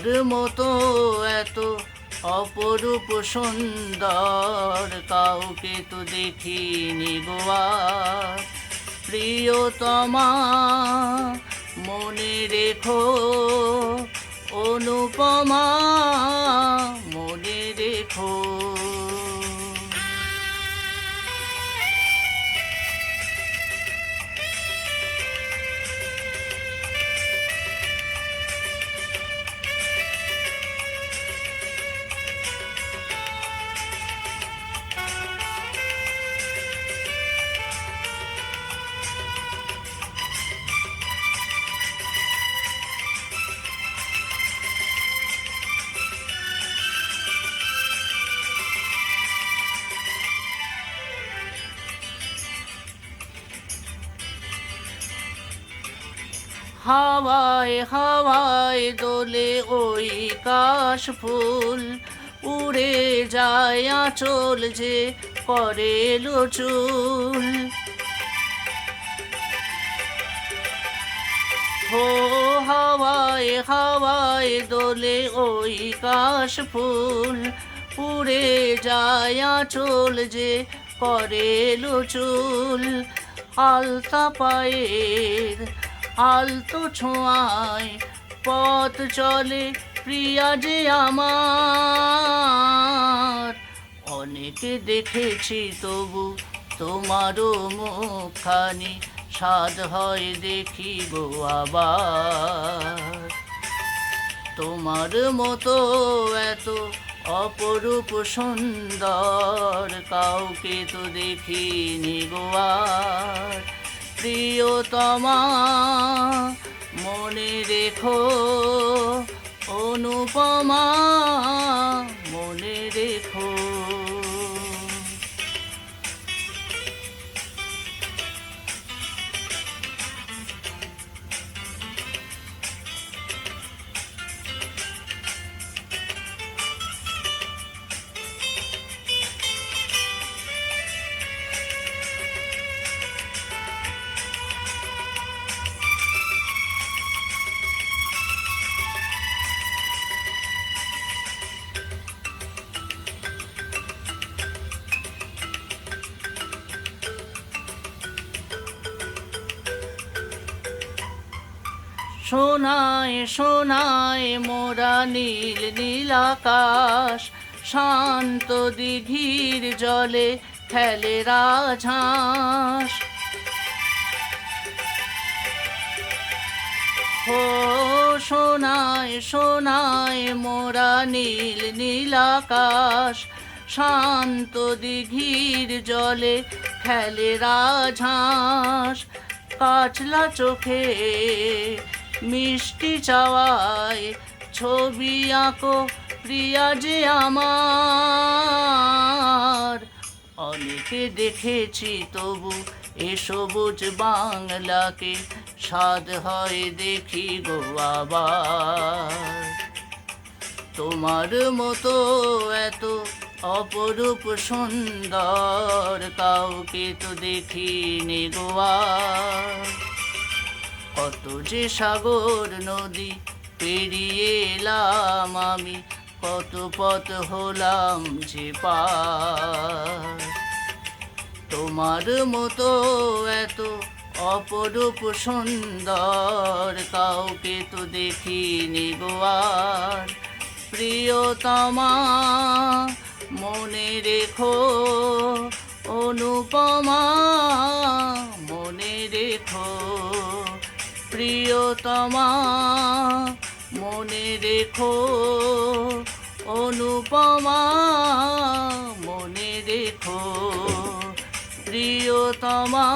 তোমার মতো এত অপরূপ সুন্দর কাউকে তো দেখিনি গোয়া প্রিয়তমা মনে রেখো অনুপমা হাওয়ায় হাওয়ায় দোলে ওই কাশ ফুল। উড়ে যায় আঁচল যে করে চুল হো হাওয়ায় হাওয়ায় দোলে ওই কাশ ফুল। উড়ে যায় আঁচল যে করে চুল আলতা পায়ের আলতো ছোঁয়ায় পথ চলে প্রিয়া যে আমার। অনেকে দেখেছি তবু তোমারও মুখখানি স্বাদ হয় দেখিব আবার। তোমার মতো এত অপরূপ সুন্দর কাউকে তো দেখিনি গোয়ার প্রিয়তমা মনে রেখো অনুপমা। সোনায় সোনায় মোরা নীল নীল আকাশ। শান্ত দিঘির জলে খেলে রাজহাঁস। ও সোনায় সোনায় মোরা নীল নীল আকাশ। শান্ত দিঘির জলে খেলে রাজহাঁস। কাচলা চোখে মিষ্টি চাওয়ায় ছবি আঁকো, প্রিয়া যে আমার। অনেকে দেখেছি তবু এ সবুজ বাংলাকে, স্বাদ হয় দেখি গো আবার। তোমার মতো এত অপরূপ সুন্দর কাউকে তো দেখিনি গোয়ার কত যে সাগর নদী পেরিয়ে এলাম আমি, কত পথ হলাম যে পার। তোমার মতো এত অপরূপ সুন্দর কাউকে তো দেখিনি গোয়ার প্রিয়তমা, মনে রেখো অনুপমা প্রিয়তমা মনে রেখো অনুপমা মনে রেখো প্রিয়তমা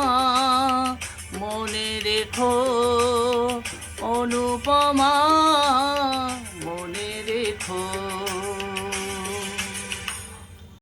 মনে রেখো অনুপমা।